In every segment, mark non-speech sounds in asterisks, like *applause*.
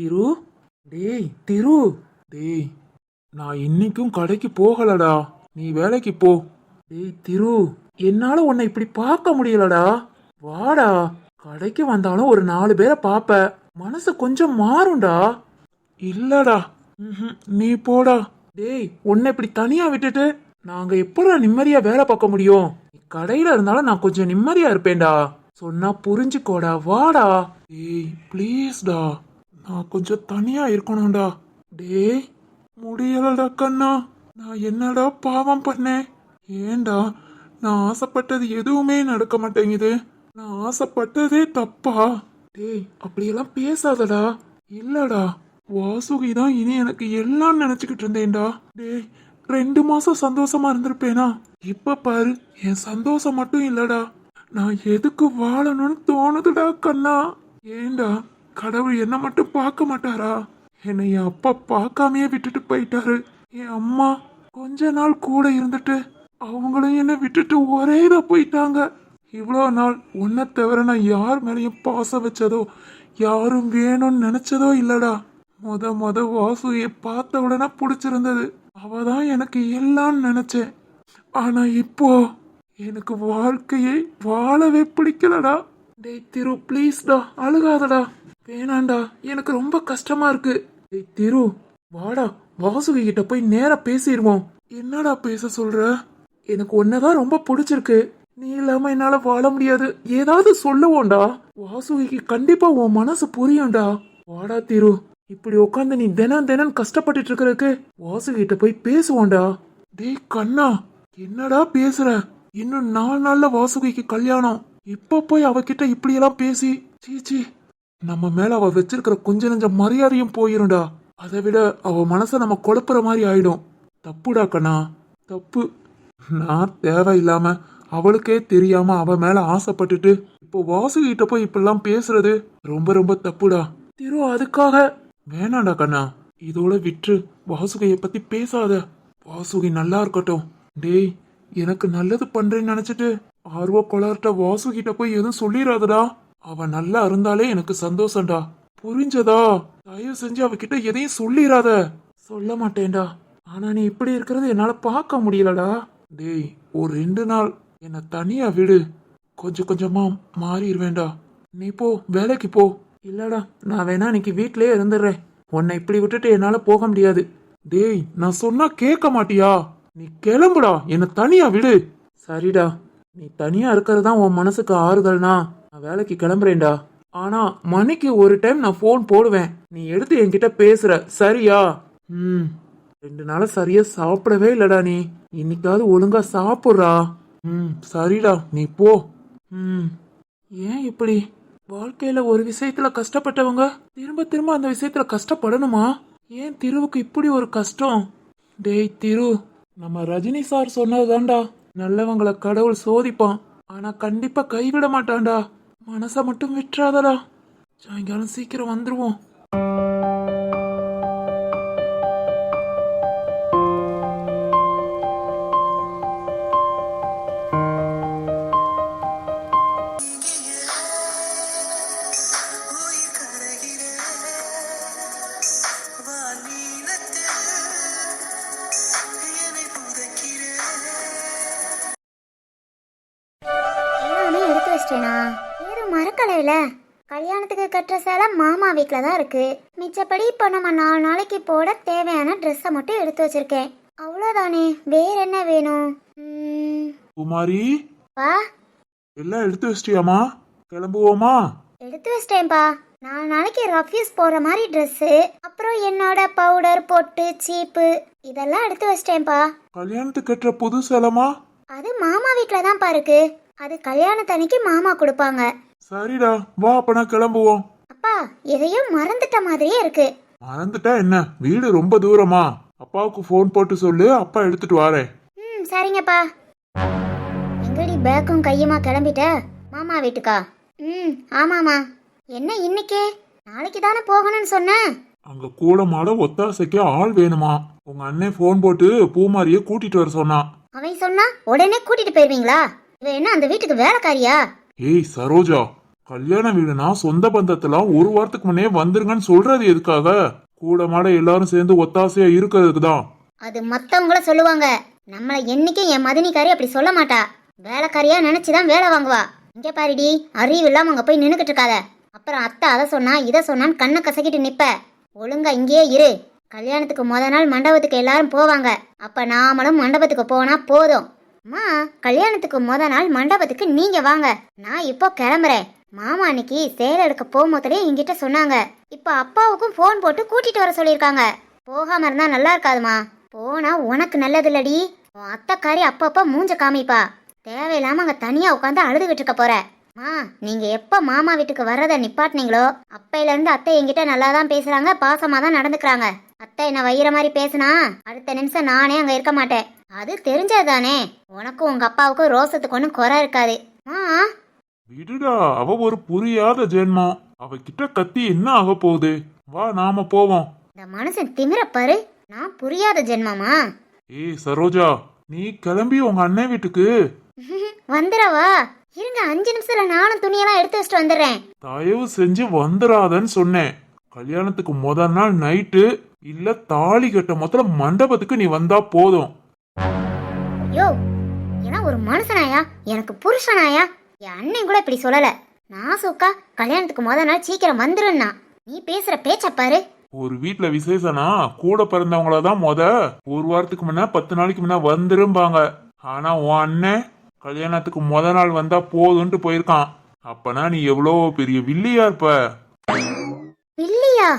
திரு. டேய் திரு. டேய் நான் இன்னைக்கும் கடைக்கு போகலடா. நீ வேலைக்கு போ. டேய் திரு. என்னால உன்னை இப்படி பார்க்க முடியலடா. வாடா. கடைக்கு வந்தாலும் ஒரு நாலு பேரை பாப்ப மனசு கொஞ்சம் மாறும்டா. இல்லடா. நீ போடா. டேய் உன்னை இப்படி தனியா விட்டுட்டு நாங்க எப்படா நிம்மதியா வேலை பார்க்க முடியும்? கடையில இருந்தாலும் நான் கொஞ்சம் நிம்மதியா இருப்பேன்டா. சொன்னா புரிஞ்சுக்கோடா. வாடா. ஏய் ப்ளீஸ்டா நான் கொஞ்சம் தனியா இருக்கணும்டா. டேய் முடியலடா கண்ணா. நான் என்னடா பாவம் பண்ணேன்? ஏன்டா நான் ஆசைப்பட்டது எதுவுமே நடக்க மாட்டேங்குது. நான் ஆசைப்பட்டதே தப்பா? டேய் அப்படியெல்லாம் பேசாதடா. இல்லடா வாசுகி தான் இனி எனக்கு எல்லாம் நினைச்சுக்கிட்டு இருந்தேன்டா. டேய் ரெண்டு மாசம் சந்தோஷமா இருந்திருப்பேனா? இப்ப பாரு என் சந்தோஷம் மட்டும் இல்லடா. நான் எதுக்கு வாழணும்னு தோணுதுடா கண்ணா. ஏன்டா கடவுள் என்ன மட்டும் பார்க்க மாட்டாரா? என்னை என் அப்பா பார்க்காமையே விட்டுட்டு போயிட்டாரு. என் அம்மா கொஞ்ச நாள் கூட இருந்துட்டு அவங்களும் என்னை விட்டுட்டு ஒரே ஒரேதா போயிட்டாங்க. இவ்வளோ நாள் உன்னை தவிர நான் யார் மேலேயும் பாசம் வச்சதோ யாரும் வேணும்னு நினைச்சதோ இல்லடா. மொத மொத வாசுகியை பார்த்த உடனே பிடிச்சிருந்தது. அவ தான் எனக்கு எல்லாம் நினைச்சேன். ஆனா இப்போ எனக்கு வாழ்க்கையை வாழவே பிடிக்கலடா. டேய் திரு ப்ளீஸ்டா அழுகாதடா. வேணாண்டா எனக்கு ரொம்ப கஷ்டமா இருக்கு. டேய் திரு வாடா வாசுகி கிட்ட போய் நேரா பேசிடுவோம் என்னடா பேச சொல்ற? எனக்கு ஒன்னதான் ரொம்ப பிடிச்சிருக்கு. நீ இல்லாம என்னால வாழ முடியாது. ஏதாவது சொல்லுவோம்டா. வாசுகிக்கு கண்டிப்பா உன் மனசு புரியும்டா. வாடா திரு இப்படி உட்காந்து நீ தினம் தினம் கஷ்டப்பட்டுட்டு இருக்கறதுக்கு வாசுகிட்ட போய் பேசுவோம்டா. டேய் கண்ணா என்னடா பேசுற? இன்னும் நாலு நாள்ல வாசுகிக்கு கல்யாணம். இப்ப போய் அவகிட்ட இப்படி எல்லாம் பேசி சீச்சி நம்ம மேல அவ வச்சிருக்கிற கொஞ்ச நெஞ்ச மரியாதையும் போயிரும்டா. அதை விட அவ மனச நம்ம குழப்புற மாதிரி ஆயிடும். தப்புடா கண்ணா. தப்பு. நான் தேவையில்லாம அவளுக்கே தெரியாம அவ மேல ஆசைப்பட்டுட்டு இப்போ வாசுகிட்ட போய் இப்படிலாம் பேசுறது ரொம்ப ரொம்ப தப்புடா. திரு அதுக்காக. வேணாண்டா கண்ணா. இதோட விற்று வாசுகைய பத்தி பேசாத. வாசுகி நல்லா இருக்கட்டும். டேய் எனக்கு நல்லது பண்றேன்னு நினைச்சிட்டு ஆர்வ கொளார்ட்ட வாசுகிட்ட போய் எதுவும் சொல்லிடாதடா அவ நல்லா இருந்தாலே எனக்கு சந்தோஷம்டா. புரிஞ்சதா? தயவு செஞ்சு அவகிட்ட எதையும் சொல்லிடாத சொல்ல மாட்டேன்டா. ஆனா நீ இப்படி இருக்கிறது என்னால பார்க்க முடியலடா. டேய் ஒரு ரெண்டு நாள் என்னை தனியா விடு. கொஞ்சம் கொஞ்சமா மாறிடுவேண்டா நீ போ வேலைக்கு போ. இல்லடா நான் வேணா இன்னைக்கு வீட்லயே இருந்துடுறேன். உன்னை இப்படி விட்டுட்டு என்னால போக முடியாது. டேய் நான் சொன்னா கேட்க மாட்டியா? நீ கிளம்புடா என்னை தனியா விடு. சரிடா நீ தனியா இருக்கிறது தான் உன் மனசுக்கு ஆறுதல்னா. நான் வேலைக்கு கிளம்புறேன்டா. ஆனா மணிக்கு ஒரு டைம் நான் ஃபோன் போடுவேன். நீ எடுத்து என்கிட்ட பேசுற சரியா? ம். ரெண்டு நாளா சரியா சாப்பிடவே இல்லடா நீ. இன்னைக்காவது ஒழுங்கா சாப்பிட்றா. ம் சரிடா நீ போ. ம். ஏன் இப்படி? வாழ்க்கையில ஒரு விஷயத்துல கஷ்டப்பட்டவங்க திரும்ப திரும்ப அந்த விஷயத்துல கஷ்டப்படணுமா? ஏன் திருவுக்கு இப்படி ஒரு கஷ்டம்? டேய் திரு நம்ம ரஜினி சார் சொன்னதுதான்டா. நல்லவங்களை கடவுள் சோதிப்பான். ஆனா கண்டிப்பா கைவிட மாட்டான்டா. மனசை மட்டும் விட்டுறாதடா. சாயங்காலம் சீக்கிரம் வந்துடுவோம் சேலை மாமா வீட்டில் தான் இருக்கு. மிச்சப்படி இப்போ நம்ம நாலு நாளைக்கு போட தேவையான ட்ரெஸ்ஸை மட்டும் எடுத்து வச்சிருக்கேன். அவ்வளோதானே வேற என்ன வேணும்? குமாரி? பா எல்லாம் எடுத்து வச்சிட்டியாமா கிளம்புவோமா? எடுத்து வச்சிட்டேன்ப்பா. நாலு நாளைக்கு ரஃப்யூஸ் போடுற மாதிரி ட்ரெஸ்ஸு அப்புறம் என்னோட பவுடர் பொட்டு சீப்பு இதெல்லாம் எடுத்து வச்சிட்டேன்ப்பா. கல்யாணத்துக்கு கட்டுற புது சேலமா அது மாமா வீட்டில் தான்ப்பா இருக்கு. அது கல்யாணத்தன்னைக்கு மாமா கொடுப்பாங்க. சரிடா வா அப்பனா கிளம்புவோம். அப்பா எதையோ மறந்துட்ட மாதிரியே இருக்கு. மறந்துட்டா என்ன? வீடு ரொம்ப தூரமா? அப்பாவுக்கு ஃபோன் போட்டு சொல்லு அப்பா எடுத்துட்டு வரேன். ம் சரிங்கப்பா. எங்கடி பேக்கும் கையுமா கிளம்பிட்ட? மாமா வீட்டுக்கா? ம் ஆமாம்மா. என்ன இன்னைக்கே? நாளைக்கு தானே போகணும்னு சொன்னேன் அங்க கூட மாட ஒத்தாசைக்கு ஆள் வேணுமா? உங்க அண்ணன் ஃபோன் போட்டு பூமாரிய கூட்டிட்டு வர சொன்னான் அவன் சொன்னா உடனே கூட்டிட்டு போயிருவீங்களா? இவ என்ன அந்த வீட்டுக்கு வேலைக்காரியா? ஏய் சரோஜா கல்யாண வீடுனா சொந்த பந்தத்தெல்லாம் ஒரு வாரத்துக்கு முன்னே வந்துருங்கன்னு சொல்றது எதுக்காக? கூட மாட எல்லாரும் சேர்ந்து ஒத்தாசையா இருக்கிறதுக்கு தான். அது மத்தவங்கள சொல்லுவாங்க. நம்மள என்னைக்கும் என் மதினிக்காரி அப்படி சொல்ல மாட்டா. வேலைக்காரியா நினைச்சுதான் வேலை வாங்குவா. இங்க பாருடி அறிவு இல்லாம அங்க போய் நின்னுக்கிட்டு இருக்காத. அப்புறம் அத்தை அதை சொன்னா இதை சொன்னான்னு கண்ணை கசக்கிட்டு நிப்ப. ஒழுங்கா இங்கேயே இரு. கல்யாணத்துக்கு முத நாள் மண்டபத்துக்கு எல்லாரும் போவாங்க. அப்ப நாமளும் மண்டபத்துக்கு போனா போதும். அம்மா கல்யாணத்துக்கு முத நாள் மண்டபத்துக்கு நீங்க வாங்க. நான் இப்போ கிளம்புறேன். மாமா அன்னைக்கு சேலை எடுக்க போகும்போதே என்கிட்ட சொன்னாங்க. இப்போ அப்பாவுக்கும் ஃபோன் போட்டு கூட்டிட்டு வர சொல்லியிருக்காங்க. போகாம இருந்தா நல்லா இருக்காதுமா. போனா உனக்கு நல்லதில்லடி. உன் அத்தைக்காரி அப்பப்போ மூஞ்ச காமிப்பா. தேவையில்லாம அங்க தனியா உட்காந்து அழுதுகிட்டு இருக்க போற. மா நீங்க எப்ப மாமா வீட்டுக்கு வர்றத நிப்பாட்டினீங்களோ அப்பையில இருந்து அத்தை என்கிட்ட நல்லா தான் பேசுறாங்க பாசமா தான் நடந்துக்கிறாங்க. அத்தை என்ன வயிற மாதிரி பேசுனா அடுத்த நிமிஷம் நானே அங்க இருக்க மாட்டேன். அது தெரிஞ்சதுதானே. உனக்கும் உங்க அப்பாவுக்கும் ரோசத்துக்கு ஒன்றும் குறை இருக்காது. மா விடுடா அவ ஒரு புரியாத ஜென்மம் அவ கிட்ட கத்தி என்ன ஆக போகுது? வா நாம போவோம். இந்த மனுஷன் திமிர பாரு. நான் புரியாத ஜென்மமா? ஏய் சரோஜா நீ கிளம்பி உங்க அண்ணன் வீட்டுக்கு. *laughs* வந்துடவா இருங்க அஞ்சு நிமிஷத்துல நானும் துணியெல்லாம் எடுத்து வச்சுட்டு வந்துடுறேன். தயவு செஞ்சு வந்துடாதன்னு சொன்னேன். கல்யாணத்துக்கு முதல் நாள் நைட்டு இல்ல தாலி கட்ட முதல்ல மண்டபத்துக்கு நீ வந்தா போதும். யோ ஏன்னா ஒரு மனுஷனாயா? எனக்கு புருஷனாயா? என் அண்ணன் கூட இப்படி சொல்லல. நான் சுக்கா கல்யாணத்துக்கு முத நாள் சீக்கிரம் வந்துருன்னா. நீ பேசுற பேச்ச பாரு. ஒரு வீட்ல விசேஷனா கூட பிறந்தவங்கள தான் முத ஒரு வாரத்துக்கு முன்ன பத்து நாளைக்கு முன்ன வந்துரும்பாங்க. ஆனா உன் அண்ணன் கல்யாணத்துக்கு முத நாள் வந்தா போதும்ட்டு போயிருக்கான். அப்பனா நீ எவ்வளோ பெரிய வில்லியா இருப்ப? இல்லையா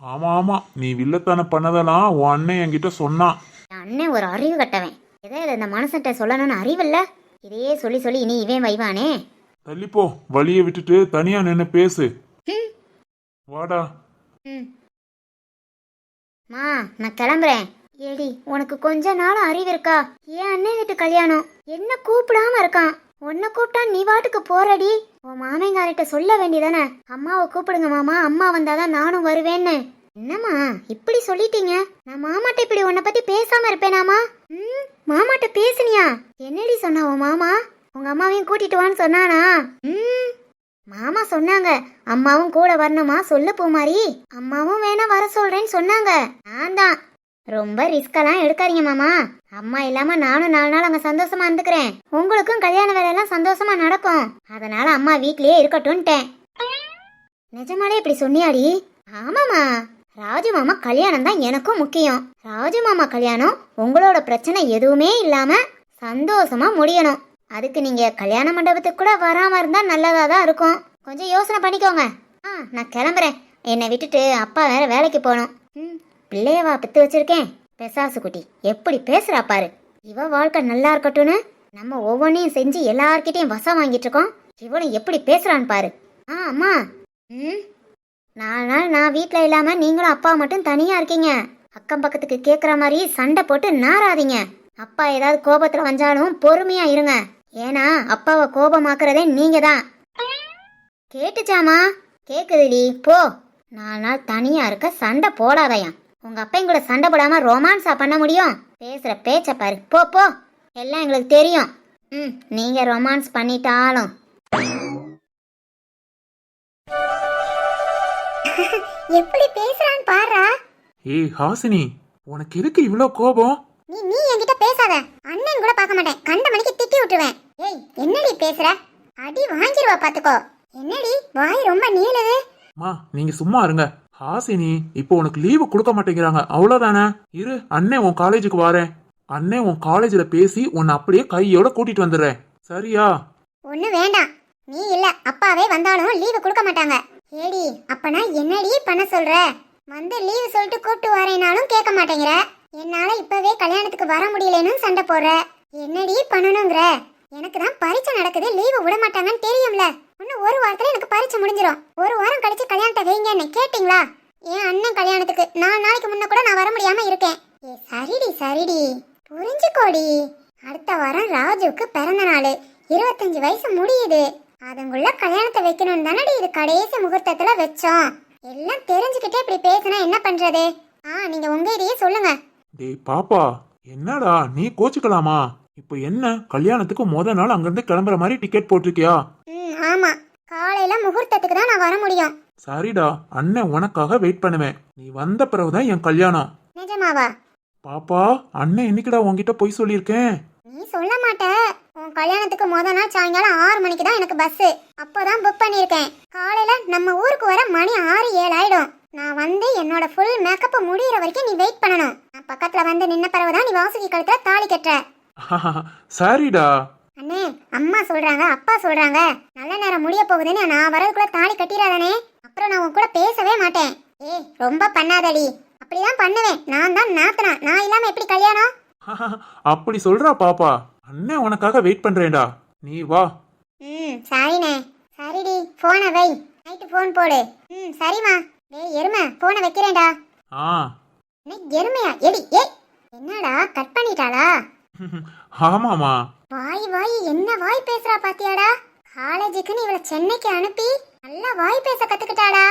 ஆமா ஆமா. நீ வில்லத்தனம் பண்ணதெல்லாம் உன் அண்ணன் என்கிட்ட சொன்னான். என் அண்ணன் ஒரு அறிவு கட்டவன். எதை இந்த மனுஷன்ட்ட சொல்லணும்னு அறிவில்ல? இதையே சொல்லி சொல்லி இனி இவன் வைவானே? தள்ளிப்போ வழியை விட்டுட்டு தனியா நின்னு பேசு. வாடா. ம். நான் கிளம்புறேன். ஏடி உனக்கு கொஞ்ச நாள் அறிவு இருக்கா? என் அண்ணன் வீட்டு கல்யாணம்? என்ன கூப்பிடாம இருக்கான்? உன்னை கூப்பிட்டா நீ வாட்டுக்கு போறடி. உன் மாமங்காரிட்ட சொல்ல வேண்டியதானே? அம்மாவை கூப்பிடுங்க மாமா. அம்மா வந்தாதான் நானும் வருவேன்னு. என்னம்மா இப்படி சொல்லிட்டீங்க? நான் மாமாட்ட இப்படி உன்னை பத்தி பேசாம இருப்பேனாமா ம் மாமாட்ட பேசுனியா? என்னடி சொன்னா உன் மாமா? உங்க அம்மாவையும் கூட்டிட்டு வான்னு சொன்னானா? ம் மாமா சொன்னாங்க. அம்மாவும் கூட வரணுமா? சொல்லு பூமாரி. அம்மாவும் வேணா வர சொல்றேன்னு சொன்னாங்க. நான் தான். ரொம்ப ரிஸ்கெல்லாம் எடுக்காதீங்க மாமா. அம்மா இல்லாம நானும் நாலு நாள் அங்க சந்தோஷமா இருந்துக்கிறேன். உங்களுக்கும் கல்யாண வேலையெல்லாம் சந்தோஷமா நடக்கும். அதனால அம்மா வீட்லயே இருக்கட்டும்ட்டேன். நிஜமாலே இப்படி சொன்னியாடி? ஆமாமா ராஜு மாமா கல்யாணம் தான் எனக்கும் முக்கியம். ராஜு மாமா கல்யாணம் உங்களோட பிரச்சனை எதுவுமே இல்லாம சந்தோஷமா முடியணும். அதுக்கு நீங்க கல்யாண மண்டபத்துக்கு கூட வராம இருந்தா நல்லதா தான் இருக்கும். கொஞ்சம் யோசனை பண்ணிக்கோங்க. ஆ நான் கிளம்புறேன். என்னை விட்டுட்டு அப்பா வேற வேலைக்கு போகணும். ம் பிள்ளையவா பித்து வச்சிருக்கேன். பெசாசு குட்டி எப்படி பேசுறா பாரு. இவ வாழ்க்கை நல்லா இருக்கட்டும்னு நம்ம ஒவ்வொன்றையும் செஞ்சு எல்லார்கிட்டையும் வசம் வாங்கிட்டு இருக்கோம். இவனும் எப்படி பேசுறான்னு பாரு. ஆ அம்மா. ம். நாலு நாள் நான் வீட்டில் இல்லாமல் நீங்களும் அப்பா மட்டும் தனியாக இருக்கீங்க. அக்கம் பக்கத்துக்கு கேட்குற மாதிரி சண்டை போட்டு நாராதீங்க அப்பா ஏதாவது கோபத்தில் வந்தாலும் பொறுமையாக இருங்க. ஏன்னா அப்பாவை கோபமாக்குறதே நீங்க தான் கேட்டுச்சாமா? கேக்குதுடி போ. நாலு நாள் தனியா இருக்க சண்டை போடாதயா. உங்க அப்பையும் கூட சண்டை போடாம ரொமான்ஸா பண்ண முடியும்? பேசுற பேச்ச பாரு. போ போ. எல்லாம் எங்களுக்கு தெரியும். ம் நீங்க ரொமான்ஸ் பண்ணிட்டாலும். எப்படி பேசுறான்னு பாரா ஏய் ஹாசினி உனக்கு எதுக்கு இவ்வளோ கோபம்? நீ நீ என்கிட்ட பேசாத. அண்ணன் கூட பார்க்க மாட்டேன். கண்ட மணிக்கு திட்டி விட்டுருவேன். ஏய் என்னடி பேசுற? அடி வாங்கிருவா பாத்துக்கோ. என்னடி வாய் ரொம்ப நீளுது. மா நீங்க சும்மா இருங்க. ஹாசினி இப்போ உனக்கு லீவு கொடுக்க மாட்டேங்கிறாங்க. அவ்வளோதானே இரு அண்ணன் உன் காலேஜுக்கு வரேன். அண்ணன் உன் காலேஜில் பேசி உன்னை அப்படியே கையோட கூட்டிட்டு வந்துடுறேன். சரியா? ஒண்ணு வேண்டாம். நீ இல்ல அப்பாவே வந்தாலும் லீவு கொடுக்க மாட்டாங்க. ஏடி அப்பனா என்னடி பண்ண சொல்ற? வந்து லீவு சொல்லிட்டு கூப்பிட்டு வரேனாலும் கேட்க மாட்டேங்கிற. என்னால இப்பவே கல்யாணத்துக்கு வர முடியலன்னு சண்டை போடுற. என்னடி பண்ணணுங்கிற? எனக்கு தான் பரீட்சை நடக்குது லீவு விட மாட்டாங்கன்னு தெரியும்ல. இன்னும் ஒரு வாரத்துல எனக்கு பரீட்சை முடிஞ்சிடும் ஒரு வாரம் கழிச்சு கல்யாணத்தை வைங்கன்னு கேட்டிங்களா? என் அண்ணன் கல்யாணத்துக்கு. நாலு நாளைக்கு முன்ன கூட நான் வர முடியாம இருக்கேன். ஏ சரிடி சரிடி. புரிஞ்சுக்கோடி. அடுத்த வாரம் ராஜுவுக்கு பிறந்த நாள். இருபத்தஞ்சு வயசு முடியுது. அதுங்குள்ள கல்யாணத்தை வைக்கணும் தானடி இது கடைசி முகூர்த்தத்துல வச்சோம். எல்லாம் தெரிஞ்சுக்கிட்டே இப்படி பேசினா என்ன பண்றது? ஆ நீங்க உங்க இதையே சொல்லுங்க. டேய் பாப்பா என்னடா நீ கோச்சுக்கலாமா? இப்போ என்ன கல்யாணத்துக்கு முத நாள் அங்கிருந்து கிளம்புற மாதிரி டிக்கெட் போட்டிருக்கியா? ம் ஆமா. காலையில முகூர்த்தத்துக்கு தான் நான் வர முடியும். சரிடா அண்ணன் உனக்காக வெயிட் பண்ணுவேன். நீ வந்த பிறகுதான் என் கல்யாணம். நிஜமாவா? பாப்பா அண்ணன் என்னைக்குடா உன்கிட்ட போய் சொல்லியிருக்கேன்? நீ சொல்ல மாட்ட. கல்யாணத்துக்கு முத நாள் சாயங்காலம் ஆறு மணிக்கு தான் எனக்கு பஸ் அப்போதான் புக் பண்ணியிருக்கேன். காலையில நம்ம ஊருக்கு வர மணி ஆறு ஏழு ஆயிடும். நான் வந்து என்னோட ஃபுல் மேக்கப்பை முடியிற வரைக்கும் நீ வெயிட் பண்ணணும். நான் பக்கத்துல வந்து நின்ன பிறகுதான் நீ வாசுகி கழுத்துல தாலி கட்டுற. சரிடா. அண்ணே அம்மா சொல்றாங்க அப்பா சொல்றாங்க. நல்ல நேரம் முடிய போகுதுன்னு நான் வரதுக்குள்ள தாலி கட்டிடாதானே அப்புறம் நான் உன் கூட பேசவே மாட்டேன். ஏய் ரொம்ப பண்ணாதடி. அப்படிதான் பண்ணுவேன். நான் தான் நாத்தனா. நான் இல்லாம எப்படி கல்யாணம்? அப்படி சொல்றா பாப்பா. அண்ணன் உனக்காக வெயிட் பண்றேன்டா. நீ வா. ம் சரிண்ணே. சரிடி போனை வை. நைட்டு ஃபோன் போடு. ம் சரிம்மா. டேய் எருமை போனை வைக்கிறேன்டா. ஆ. எருமையா? எடி ஏய் என்னடா கட் பண்ணிட்டாளா? ஆமாமா வாய் வாய் என்ன வாய் பேசுறா பாத்தியாடா? காலேஜுக்குன்னு இவளை சென்னைக்கு அனுப்பி நல்லா வாய் பேச கத்துக்கிட்டாடா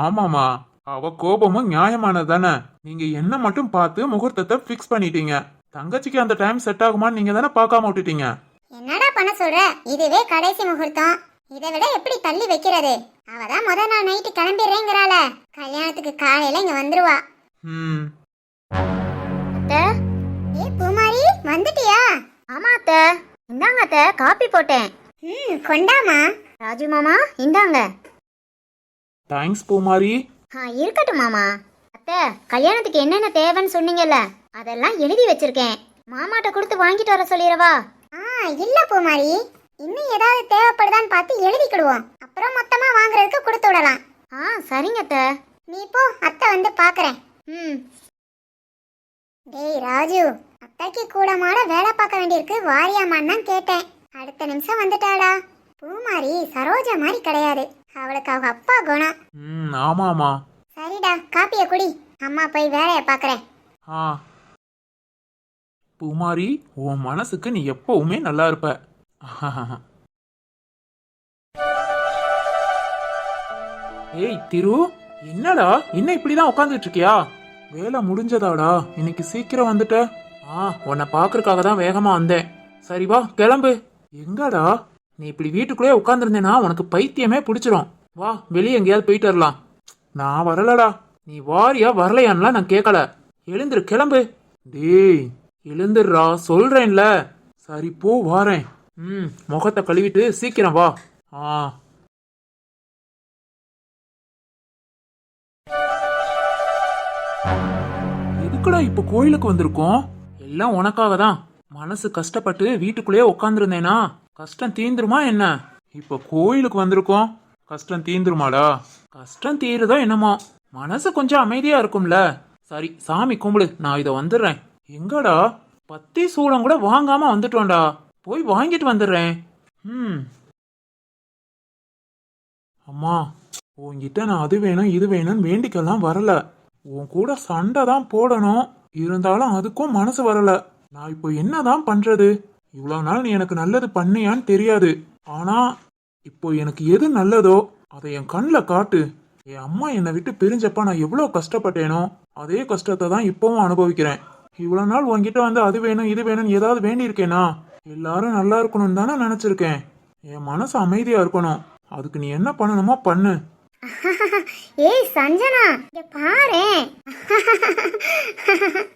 ஆமாமா அவ கோபமும் நியாயமானது தானே. நீங்க என்ன மட்டும் பார்த்து முகூர்த்தத்தை ஃபிக்ஸ் பண்ணிட்டீங்க. தங்கச்சிக்கு அந்த டைம் செட் ஆகுமான்னு நீங்க தானே பார்க்காம விட்டுட்டீங்க? என்னடா பண்ண சொல்ற? இதுவே கடைசி முகூர்த்தம். இதை விட எப்படி தள்ளி வைக்கிறது? அவதான் முத நாள் நைட்டு கிளம்பிடுறேங்கிறாள. கல்யாணத்துக்கு காலையில இங்க வந்துருவா. ம். அத்தை? ஏ பூமாரி வந்துட்டியா? ஆமா அத்தை. இந்தாங்க அத்தை காப்பி போட்டேன். ம் கொண்டாமா? ராஜு மாமா இந்தாங்க. தேங்க்ஸ் பூமாரி. ஆ இருக்கட்டும் மாமா. அத்தை கல்யாணத்துக்கு என்னென்ன தேவைன்னு சொன்னீங்கல்ல? அதெல்லாம் எழுதி வச்சிருக்கேன். மாமாட்ட கொடுத்து வாங்கிட்டு வர சொல்லிடவா? ஆ இல்ல பூமாரி. இன்னும் ஏதாவது தேவைப்படுதான்னு பார்த்து எழுதிக்கிடுவோம் அப்புறம் மொத்தமா வாங்குறதுக்கு கொடுத்து விடலாம். ஆ சரிங்க அத்தை. நீ போ அத்தை வந்து பாக்குறேன். ம். டேய் ராஜு அத்தைக்கு கூட மாட வேலை பார்க்க வேண்டியிருக்கு. வாரியாமான்னு தான் கேட்டேன். அடுத்த நிமிஷம் வந்துட்டாடா பூமாரி சரோஜா மாதிரி கிடையாது. அவளுக்கு அவங்க அப்பா குணம். ம் ஆமாமா சரிடா காப்பிய குடி. அம்மா போய் வேலைய பாக்குறேன் ஆ. பூமாரி உன் மனசுக்கு நீ எப்பவுமே நல்லா இருப்ப. ஏய் திரு என்னடா? என்ன இப்படிதான் உட்காந்துட்டு இருக்கியா வேலை முடிஞ்சதாடா. இன்னைக்கு சீக்கிரம் வந்துட்ட. ஆ உன்னை பாக்குறதுக்காக தான் வேகமா வந்தேன். சரி வா கிளம்பு. எங்கடா? நீ இப்படி வீட்டுக்குள்ளே உட்காந்துருந்தேனா உனக்கு பைத்தியமே பிடிச்சிரும். வா வெளியே எங்கேயாவது போயிட்டு வரலாம். நான் வரலடா. நீ வாரியா வரலையான்லாம் நான் கேட்கல எழுந்துரு கிளம்பு. டேய் எழுந்துடுறா சொல்றேன்ல. சரி போ வாரேன். ம் முகத்தை கழுவிட்டு சீக்கிரம் வா. ஆ. எதுக்குடா இப்ப கோயிலுக்கு வந்திருக்கோம்? எல்லாம் உனக்காக தான் மனசு கஷ்டப்பட்டு வீட்டுக்குள்ளேயே உட்காந்துருந்தேனா கஷ்டம் தீந்துருமா என்ன? இப்ப கோயிலுக்கு வந்திருக்கோம். கஷ்டம் தீந்துருமாடா? கஷ்டம் தீருதோ என்னமோ. மனசு கொஞ்சம் அமைதியா இருக்கும்ல. சரி சாமி கும்பிடு நான் இதை வந்துடுறேன். எங்கடா? பத்தி சூடம் கூட வாங்காம வந்துட்டோம்டா. போய் வாங்கிட்டு வந்துடுறேன். ம் அம்மா உன்கிட்ட நான் அது வேணும் இது வேணும்னு வேண்டிக்கெல்லாம் வரல. உன் கூட சண்டை தான் போடணும். இருந்தாலும் அதுக்கும் மனசு வரல. நான் இப்போ என்னதான் பண்றது? இவ்வளவு நாள் நீ எனக்கு நல்லது பண்ணியான்னு தெரியாது. ஆனா இப்போ எனக்கு எது நல்லதோ அதை என் கண்ணில் காட்டு. என் அம்மா என்னை விட்டு பிரிஞ்சப்ப நான் எவ்வளோ கஷ்டப்பட்டேனோ அதே கஷ்டத்தை தான் இப்போவும் அனுபவிக்கிறேன். இவ்வளவு நாள் உன்கிட்ட வந்து அது வேணும் இது வேணும்னு ஏதாவது வேண்டியிருக்கேனா? எல்லாரும் நல்லா இருக்கணும்னு தானே நினைச்சிருக்கேன். என் மனசு அமைதியா இருக்கணும். அதுக்கு நீ என்ன பண்ணணுமோ பண்ணு. *laughs* ஏய் சஞ்சனா இங்க பாரு. *laughs*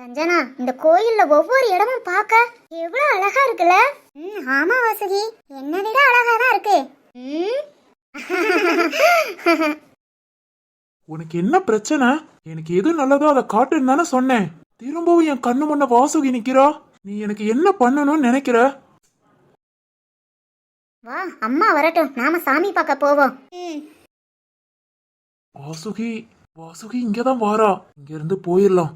சஞ்சனா இந்த கோயில்ல ஒவ்வொரு இடமும் பார்க்க எவ்வளவு அழகா இருக்குல்ல? ம் ஆமா வாசுகி என்னை விட அழகா தான் இருக்கு. ம்? *laughs* உனக்கு என்ன பிரச்சனை? எனக்கு எது நல்லதோ அதை காட்டுன்னு தானே சொன்னேன். திரும்பவும் என் கண்ணு முன்ன வாசுகி நிக்கிறா? நீ எனக்கு என்ன பண்ணணும்னு நினைக்கிற? வா அம்மா வரட்டும். நாம சாமி பார்க்க போவோம். வாசுகி வாசுகி இங்கதான் வாரா. இங்க இருந்து போயிடலாம்.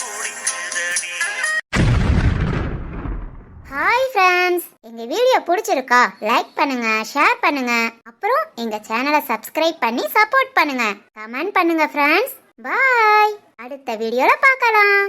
கூடியதடி ஹாய் ஃப்ரெண்ட்ஸ் எங்க வீடியோ பிடிச்சிருக்கா? லைக் பண்ணுங்க ஷேர் பண்ணுங்க. அப்புறம் எங்க சேனலை சப்ஸ்கிரைப் பண்ணி சப்போர்ட் பண்ணுங்க. கமெண்ட் பண்ணுங்க ஃப்ரெண்ட்ஸ் பாய் அடுத்த வீடியோல பார்க்கலாம்.